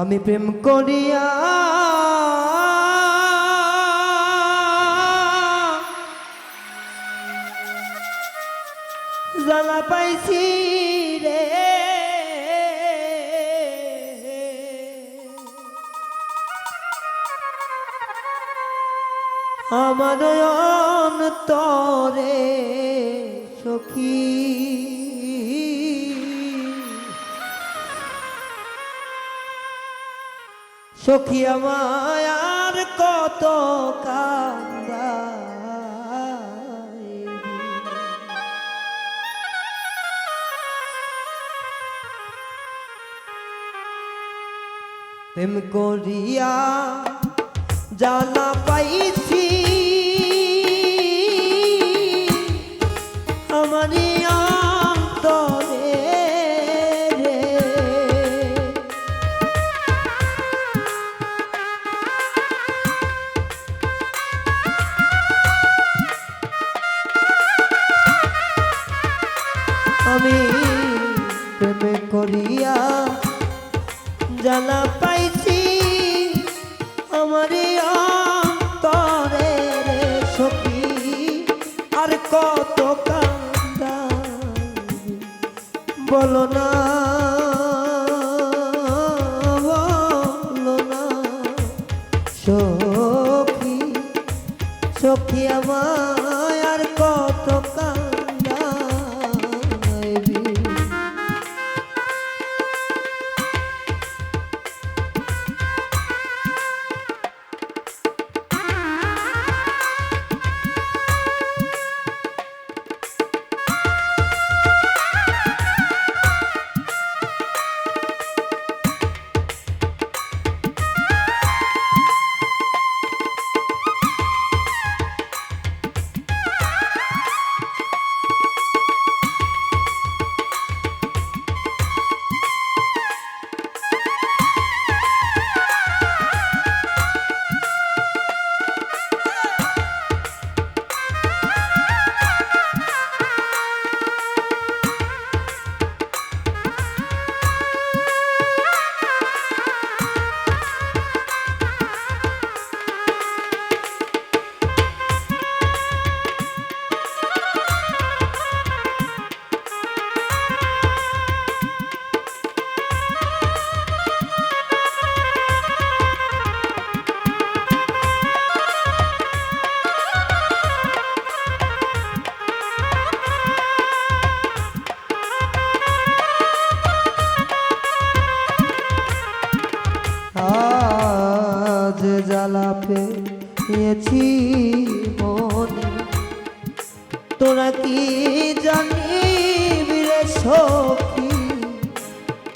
আমি প্রেম করিয়া জ্বালা পাইছি রে। আমার অন্তরে সখী। সখী আমার কত কান্দাইবি। প্রেম করিয়া জানা পাইছি আমি প্রেমে করিয়া জানা পাইছি। আমার অন্তরে রে সখী, আর কত বলো না বলো না। সখী সখী আমায়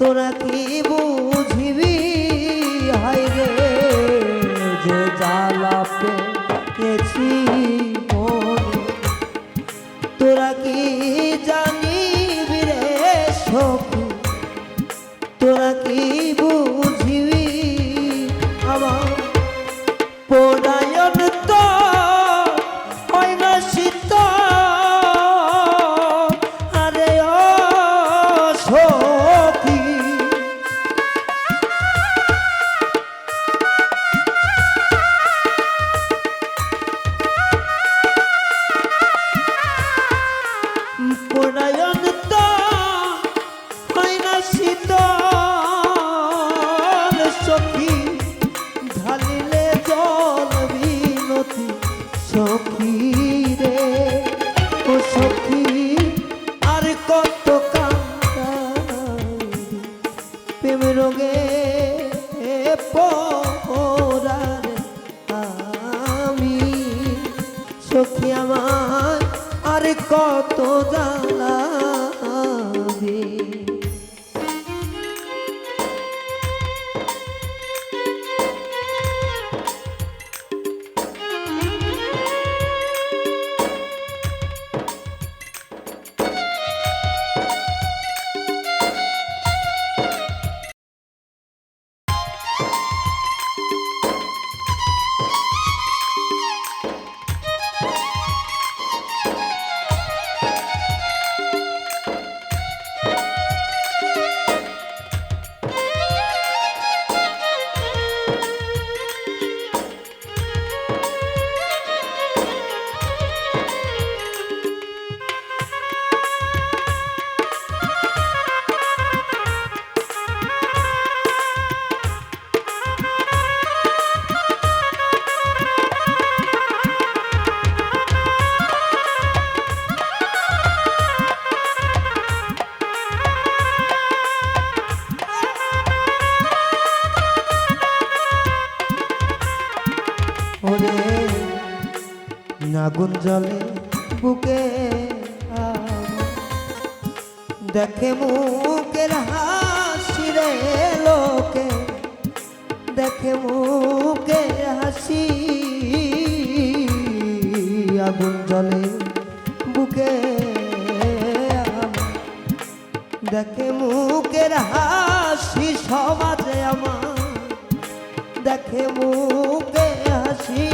তোরা কি বুঝিবি? হাই রে যে জ্বালা পেয়েছি দেখে মুখের হাসি রে লোকে দেখে মুখের হাসি, আগুন জলে বুকে। দেখে মুখের হাসি সমাজে আমার দেখে মুখে হাসি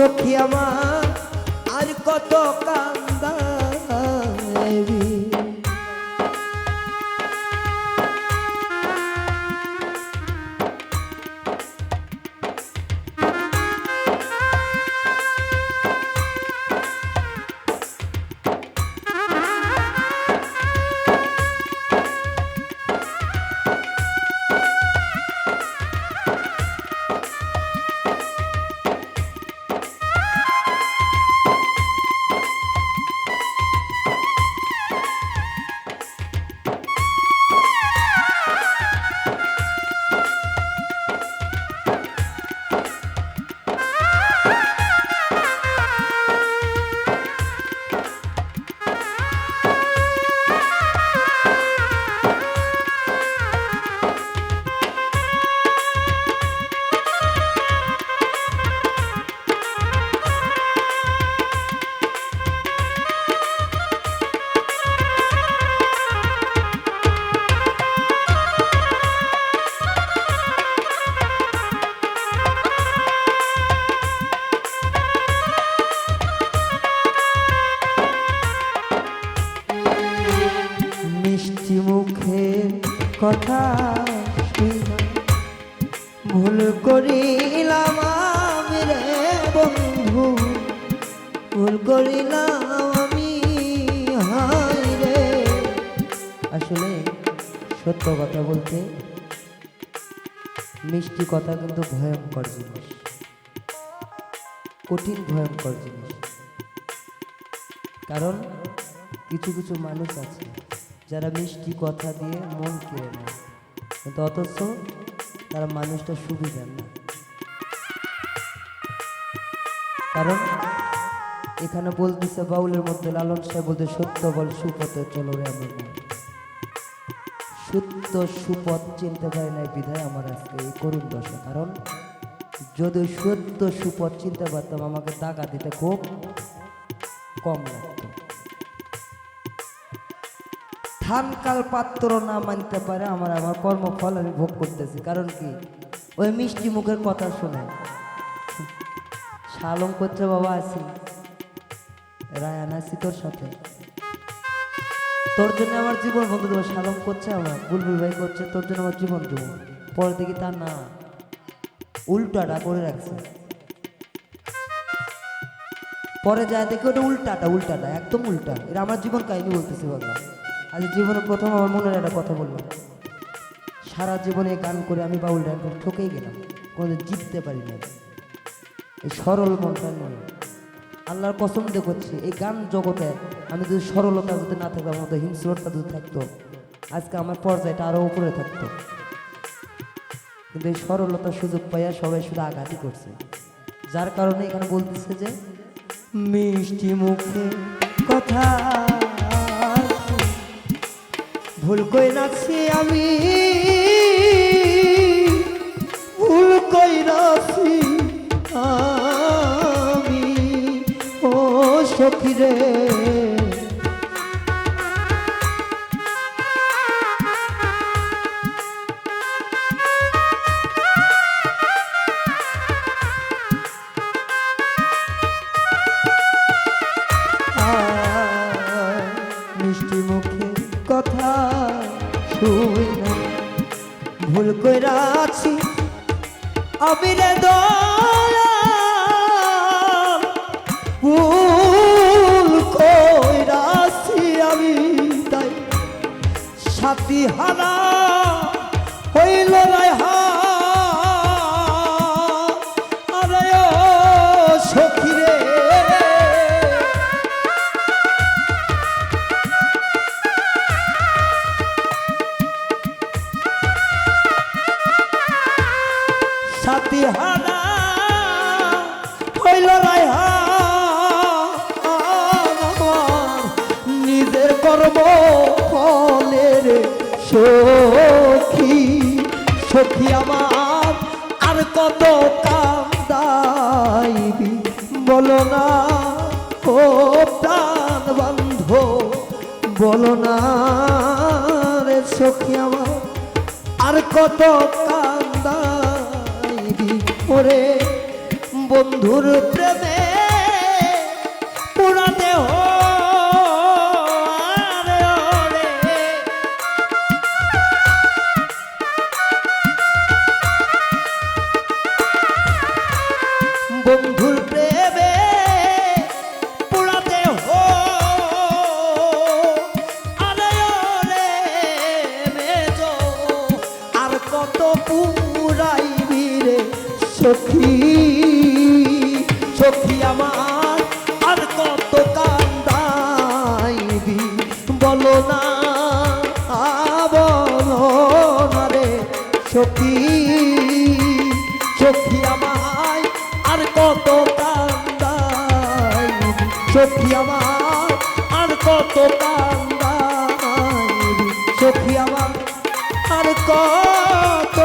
সখী আমার আর কত কান্দাবি কথা ভুল করিলাম আমি রে বন্ধু, ভুল করিলাম আমি হাই রে। আসলে সত্য কথা বলতে মিষ্টি কথা কিন্তু ভয়ঙ্কর জিনিস। কঠিন ভয়ঙ্কর জিনিস। কারণ কিছু কিছু মানুষ আছে যারা মিষ্টি কথা দিয়ে মন কেড়ে নেয়। কিন্তু অথচ তারা মানুষটা সুবিধা না। কারণ এখানে বলতেছে, বাউলের মধ্যে লালন সাহেব বলতে, সত্য বল, সুপথে চলো রে আমার মন। সত্য সুপথ চিনতে পারি নাই বিধায় আমার আজকে এই করুণ দশা। কারণ যদি সত্য, সুপথ চিনতে পারতাম, আমাকে টাকা দিতে খুব কম লাগতো। ধানকাল পাত্র না মানতে পারে, আমার আমার কর্মফল আমি ভোগ করতেছি। কারণ কি? ওই মিষ্টি মুখের কথা শুনে। শালম করছে বাবা আছি। রায়ান আছি তোর সাথে। তোর জন্য আমার জীবন বন্ধু দেবো, শালম করছে আমার, বুলবুল ভাই করছে, তোর জন্য আমার জীবন দেবো। পরে দেখি তা না, উল্টাটা করে রাখছে। পরে যায় দেখি ওটা উল্টাটা উল্টাটা, একদম উল্টা। এটা আমার জীবন কাহিনী বলতেছি বাবা। আজ জীবনে প্রথম আমার মনের একটা কথা বললাম সারা জীবনে গান করে আমি বাউল একদম ঠকেই গেলাম, কোনোদিন জিততে পারি না এই সরল মনটা নয়। আল্লাহর কসম করছি, এই গান জগতে আমি যদি সরলতা যদি না থাকতাম আমার হিংস্রতা যদি থাকতো, আজকে আমার পর্যায়টা আরও উপরে থাকতো। কিন্তু এই সরলতার সুযোগ পাইয়া সবাই শুধু আঘাতই করছে। যার কারণে এখানে বলতেছে যে, মিষ্টি মুখে কথা ভুল কই নাছি আমি। ভুল কই নাছি আমি। ও সখী রে। আমি রে দয়াল। ভুল কইরা আছি আমি তাই সাথী হারা সাথী হারা, হইল হা নিজের কর্ম ফলের সখী সখী আমার আর কত কান্দাইবি বলো না, ও প্রাণ বন্ধ বলো না রে সখী আমার আর কত কান্দাইবি ওরে বন্ধুর সখী আমায় আর কত কান্দাই সখী আমার আর কত কান্দাই সখী আমার আর কত